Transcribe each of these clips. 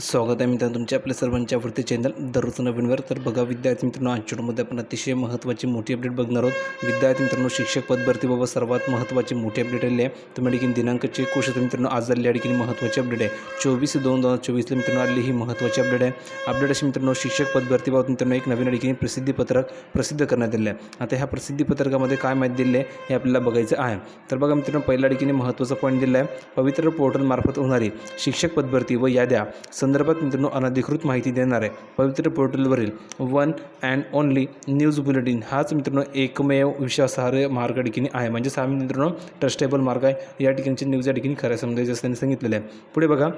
स्वागत आहे मित्रांनो तुमच्या आपल्या सर्वांच्या आवडते चॅनल दररोज नवीनवर तर बघा विद्यार्थी मित्रांनो आजच्यामध्ये आपण अतिशय महत्त्वाची मोठी अपडेट बघणार आहोत. विद्यार्थी मित्रांनो शिक्षक पद भरतीबाबत सर्वात महत्त्वाची मोठी अपडेट आली आहे. तुम्ही ठिकाणी दिनांक चेक करू शकता मित्रांनो आज झालेली या महत्त्वाची अपडेट आहे. चोवीस दोन दोन हजार चोवीसला मित्रांनो आलेली ही महत्त्वाची अपडेट आहे. अपडेट अशी मित्रांनो शिक्षक पद भरतीबाबत मित्रांनो एक नवीन या प्रसिद्धीपत्रक प्रसिद्ध करण्यात आले आहे. आता ह्या प्रसिद्धीपत्रकामध्ये काय माहिती दिली आहे हे आपल्याला बघायचं आहे. तर बघा मित्रांनो पहिल्या ठिकाणी महत्त्वाचा पॉईंट दिला आहे. पवित्र पोर्टलमार्फत होणारी शिक्षक पदभरती व याद्या संदर्भात मित्रांनो अनधिकृत माहिती देणार आहे. पवित्र पोर्टलवरील one and only news bulletin हाच मित्रांनो एकमेव विश्वासार्ह मार्ग ठिकाणी आहे. म्हणजे हा मित्रांनो ट्रस्टेबल मार्ग आहे. या ठिकाणची न्यूज या ठिकाणी खऱ्या समजायचं असं त्यांनी सांगितलेलं आहे. पुढे बघा.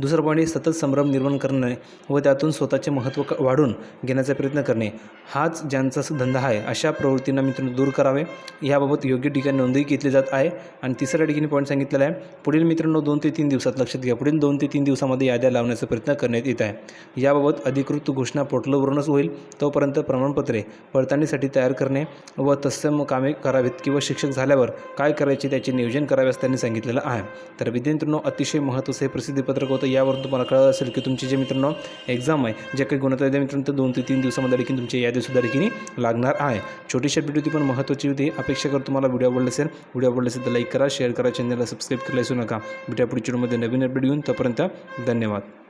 दुसरं पॉईंट सतत संभ्रम निर्माण करणे व त्यातून स्वतःचे महत्त्व क- वाढून घेण्याचा प्रयत्न करणे. हाच ज्यांचा धंदा आहे अशा प्रवृत्तींना मित्रांनो दूर करावे. याबाबत योग्य ठिकाणी नोंदही घेतली जात आहे. आणि तिसऱ्या ठिकाणी पॉईंट सांगितलेला आहे. पुढील मित्रांनो दोन ते तीन दिवसात लक्षात घ्या. पुढील दोन ते तीन दिवसामध्ये याद्या लावण्याचा प्रयत्न करण्यात येत आहे. याबाबत अधिकृत घोषणा पोर्टलवरूनच होईल. तोपर्यंत प्रमाणपत्रे पडताळणीसाठी तयार करणे व तत्सम कामे करावीत किंवा शिक्षक झाल्यावर काय करायचे त्याचे नियोजन करावे असं त्यांनी सांगितलेलं आहे. तर विद्यार्थ्यांनो अतिशय महत्त्वाचं हे प्रसिद्धीपत्रक होतं. यावरून तुम्हाला कळलं असेल की तुमची जे मित्रांनो एक्झाम आहे जे काही गुणवत्ता आहे मित्रांनो ते दोन ते तीन दिवसामध्ये देखील तुमची यादीसुद्धा देखील लागणार आहे. छोटीशी अपडेट होती पण महत्त्वाची होती. अपेक्षा करतो तुम्हाला व्हिडिओ आवडला असेल व्हिडिओ आवडला असेल तर लाईक करा शेअर करा चॅनलला सबस्क्राईब करायला विसरू नका. भेटा पुढच्या व्हिडिओमध्ये नवीन अपडेट घेऊन. तोपर्यंत धन्यवाद.